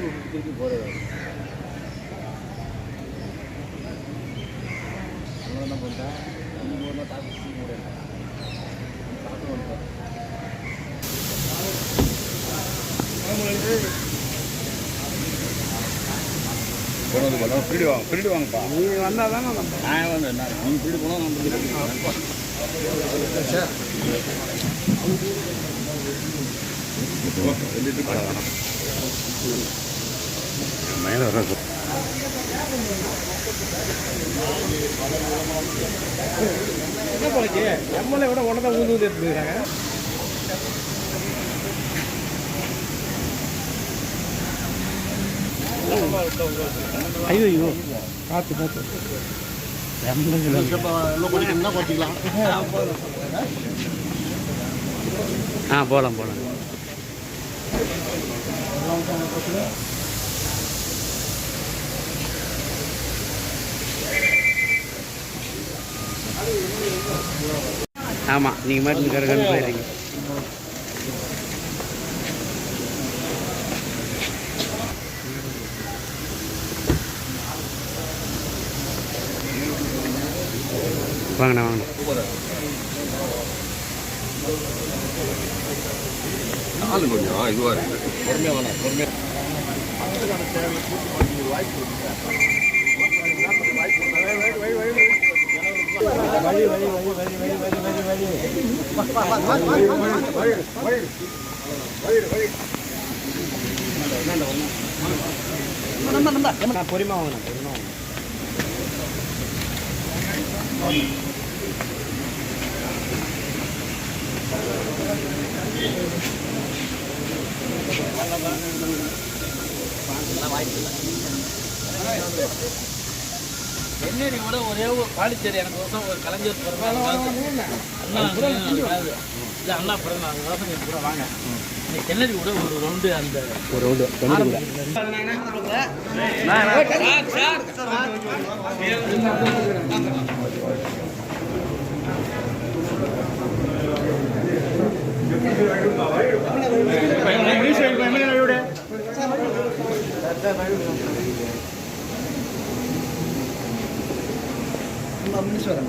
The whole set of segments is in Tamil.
திருப்பி போகிறது அதனால என்ன பண்ணிட்டேன் இன்னைக்கு ஒரு நாள் தாக்கு தூக்கி போடுறேன் தாக்கம் வந்துட்டேன் போனது வாங்க பீடி வாங்கப்பா நீ வந்தால் தானே நம்ம நான் வந்து நான் நீ பீடி போனால் நம்ம பீடி ஓகே மேலே வர என்ன போலக்கு? எம்எல்ஏ விட உடனே ஊந்து ஊந்து எடுத்துக்கிறாங்க ஐயோ ஐயோ பார்த்து. பார்த்து ஆ போகலாம் போகலாம் ஆமாம் நீங்கள் மட்டும் கருகன்னு போயிடுறீங்க. வாங்கண்ணா வாங்க ஆளு கொஞ்சம் இதுவாக இருக்கு. பொறுமையாக வேணாம் பொறுமையாக வழி வழி பொறிமா வாங்கினேன் பொறிமா வாங்கினேன் வாய்ப்பு இல்லை என்னடி கூட ஒரே ஒரு பாண்டிச்சேரி எனக்கு வருஷம் ஒரு கலைஞர் இல்லை அண்ணா பிறந்த அந்த வருஷம் நீங்க கூட வாங்க. கென்னடி கூட ஒரு ரவுண்டு அந்த ஒரு ரவுண்டு ஈஸ்வரன்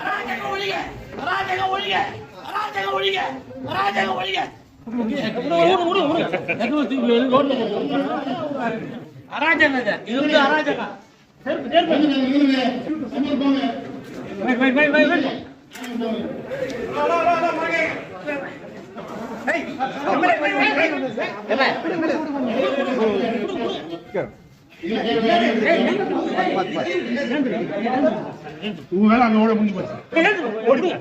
ராஜக ஒழிய ராஜக ஒழிய ராஜக ஒழிய ಅರಾಜಕ ಇದೆ ಇದು ಅರಾಜಕ Hey, உங்களால அங்க ஓட முடிஞ்சு போச்சு ஓடுங்க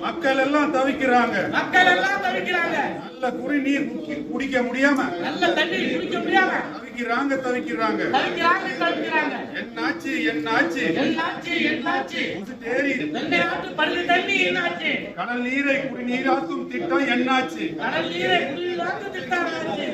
மக்கள் எல்லாம் தவிக்கிறாங்க மக்கள் எல்லாம் தவிக்கிறாங்க. நல்ல குடிநீர் குடி- குடிக்க முடியாம நல்ல தண்ணி குடிக்க முடியாம தவிக்கிறாங்க தவிக்கிறாங்க தவிக்கிறாங்க, தவிக்கிறாங்க. என்னாச்சு என்னாச்சு என்னாச்சு, என்னாச்சு? ஆட்டு பள்ளி தண்ணி என்னாச்சு? கடல் நீரை குடிநீராக்கும் திட்டம் என்னாச்சு கடல் நீரை குடிநீராக்கு திட்டம் என்னாச்சு?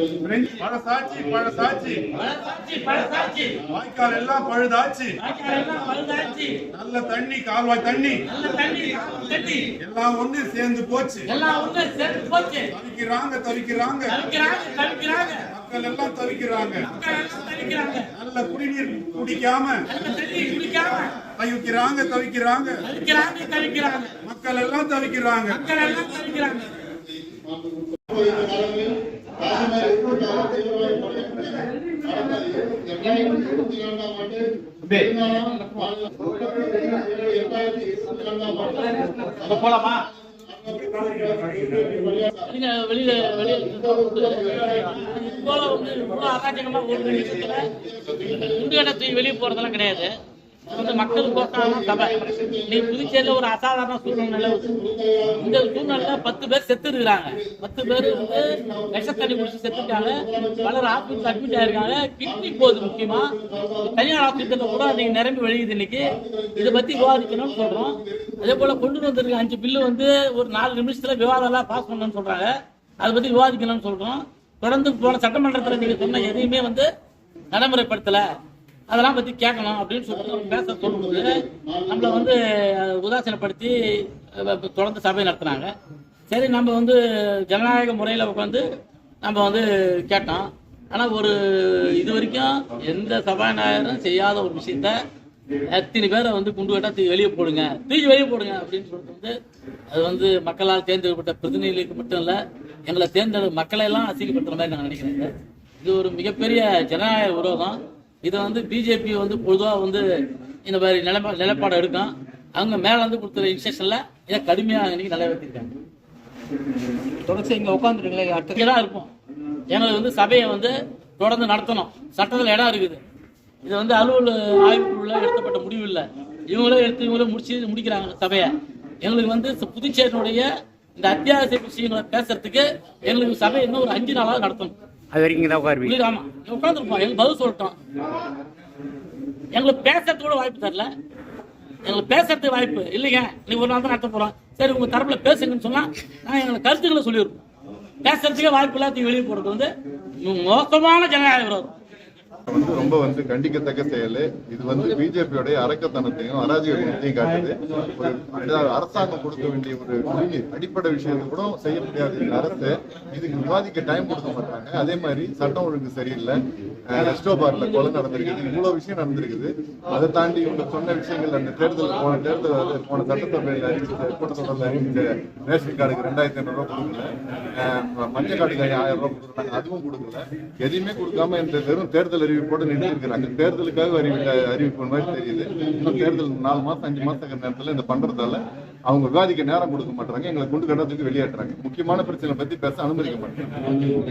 பழசாட்சி பழசாட்சி பழசாட்சி, பழசாட்சி. வாய்க்கால் எல்லாம் பழுதாச்சு வாய்க்கால் எல்லாம் பழுதாச்சு. நல்ல தண்ணி கால்வாய் தண்ணி நல்ல தண்ணி. எல்லாம் ஒண்ணு சேர்ந்து போச்சு எல்லாம் ஒண்ணு சேர்ந்து போச்சு. தவிக்கிறாங்க தவிக்கிறாங்க தவிக்கிறாங்க, தவிக்கிறாங்க. மக்கள் எல்லாம் தவிக்கிறாங்க மக்கள் எல்லாம் தவிக்கிறாங்க. நல்ல குடிநீர் குடிக்காம நல்ல தண்ணி குடிக்காம தவிக்கிறாங்க தவிக்கிறாங்க தவிக்கிறாங்க, தவிக்கிறாங்க. மக்கள் எல்லாம் தவிக்கிறாங்க மக்கள் எல்லாம் தவிக்கிறாங்க. இருபத்தி இரண்டாம் ஆண்டு இரண்டாயிரத்தி இருபத்தி இரண்டாம் ஆண்டு போலாமா வெளியில வெளியில வெளியே போறதெல்லாம் கிடையாது. வந்து மக்களுக்கோசமான சபை. நீ புதுச்சேரியில ஒரு அசாதாரண சூழ்நிலை நிலவுது. இந்த சூழ்நிலையில பத்து பேர் செத்து இருக்கிறாங்க. பத்து பேர் வந்து விஷத்தண்ணி குடிச்சு செத்துட்டாங்க. பலர் ஹாஸ்பிட்டல் அட்மிட் ஆயிருக்காங்க. கிட்னி போகுது முக்கியமா. தனியார் ஹாஸ்பிட்டல் கூட நீங்க நிரம்பி வழியுது இன்னைக்கு. இதை பத்தி விவாதிக்கணும்னு சொல்றோம். அதே போல கொண்டு வந்திருக்க அஞ்சு பில்லு வந்து ஒரு நாலு நிமிஷத்துல விவாதம் எல்லாம் பாஸ் பண்ணணும்னு சொல்றாங்க. அதை பத்தி விவாதிக்கணும்னு சொல்றோம். தொடர்ந்து போன சட்டமன்றத்தில் நீங்க சொன்ன எதையுமே வந்து நடைமுறைப்படுத்தல. அதெல்லாம் பத்தி கேட்கணும் அப்படின்னு சொல்லிட்டு பேச சொல்லும்போது நம்மளை வந்து உதாசீனப்படுத்தி தொடர்ந்து சபை நடத்துனாங்க. சரி நம்ம வந்து ஜனநாயக முறையில் உட்காந்து நம்ம வந்து கேட்டோம். ஆனால் ஒரு இது வரைக்கும் எந்த சபாநாயகரும் செய்யாத ஒரு விஷயத்த எத்தனை பேரை வந்து குண்டு கட்டா தூக்கி வெளியே போடுங்க தூக்கி வெளியே போடுங்க அப்படின்னு சொல்லிட்டு வந்து அது வந்து மக்களால் தேர்ந்தெடுக்கப்பட்ட பிரதிநிதிகளுக்கு மட்டும் இல்லை எங்களை தேர்ந்தெடு மக்களை எல்லாம் மாதிரி நான் நினைக்கிறேன். இது ஒரு மிகப்பெரிய ஜனநாயக விரோதம். இதை வந்து பிஜேபி வந்து பொதுவாக வந்து இந்த மாதிரி நிலைப்பா நிலைப்பாடு எடுக்கும் அவங்க மேல இருந்து கொடுத்துற இன்ஸ்ட்ரக்ஷன்ல இதை கடுமையாக இன்னைக்கு நிறைவேற்றிருக்காங்க தொடர்ச்சி இங்க உட்காந்துருங்களே இங்கே தான் இருப்போம் எங்களுக்கு வந்து சபையை வந்து தொடர்ந்து நடத்தணும். சட்டத்தில் இடம் இருக்குது. இது வந்து அலுவல் ஆய்வுக்குள்ள எடுத்தப்பட்ட முடிவு இல்லை. இவங்களே எடுத்து இவங்களே முடிச்சு முடிக்கிறாங்க சபையை. எங்களுக்கு வந்து புதுச்சேரியினுடைய இந்த அத்தியாவசிய விஷயங்களை பேசுறதுக்கு எங்களுக்கு சபை இன்னும் ஒரு அஞ்சு நாளாவது நடத்தணும். அது வரைக்கும் இங்கே தான் உட்காருவீங்க ஆமா. உட்காந்துருப்போம் எங்களுக்கு பதில் சொல்லிட்டோம். எங்களுக்கு பேசுறதுக்கு கூட வாய்ப்பு தரல. எங்களுக்கு பேசுறதுக்கு வாய்ப்பு இல்லைங்க. இன்னைக்கு ஒரு நாள் தான் நடத்த போறோம். சரி உங்க தரப்புல பேசுங்கன்னு சொன்னா நான் எங்களுக்கு கருத்துக்களை சொல்லியிருப்போம் பேசுறதுக்கே வாய்ப்பு இல்லாத வெளியே போடுறது வந்து மோசமான ஜனநாயக விரோதம். வந்து ரொம்ப வந்து கண்டிக்கத்தக்க செயல். இது வந்து பிஜேபியோடைய அரக்கத்தனத்தையும் அராஜகத்தையும் காட்டுது. ஒரு அரசாங்கம் கொடுக்க வேண்டிய ஒரு அடிப்படை விஷயத்தை கூட செய்ய முடியாது. இந்த அரசு. இதுக்கு விவாதிக்க டைம் கொடுக்க மாட்டாங்க. அதே மாதிரி சட்டம் ஒழுங்கு சரியில்லை. அஹ் கொலை நடந்திருக்குது. இவ்வளவு விஷயம் நடந்திருக்குது. அதை தாண்டி இவங்க சொன்ன விஷயங்கள் அந்த தேர்தல் போன தேர்தல் போன சட்டசபையில் அறிவிச்ச கூட்டத்தொடரில் அறிவிச்ச ரேஷன் கார்டுக்கு ரெண்டாயிரத்தி ஐநூறு ரூபாய் கொடுக்கல. மஞ்சள் கார்டுக்கு ஆயிரம் ரூபாய் கொடுக்குறாங்க. அதுவும் கொடுக்கல. எதையுமே கொடுக்காம இந்த வெறும் தேர்தல் அறிவிப்போடு நிறுத்தி தேர்தலுக்காக அறிவித்த அறிவிப்பு மாதிரி தெரியுது. இன்னும் தேர்தல் நாலு மாசம் அஞ்சு மாசம் நேரத்துல இந்த பண்றதால அவங்க விவாதிக்க நேரம் கொடுக்க மாட்டாங்க எங்களை குண்டு கட்டத்துக்கு வெளியேற்றுறாங்க. முக்கியமான பிரச்சனை பத்தி பேச அனுமதிக்க மாட்டாங்க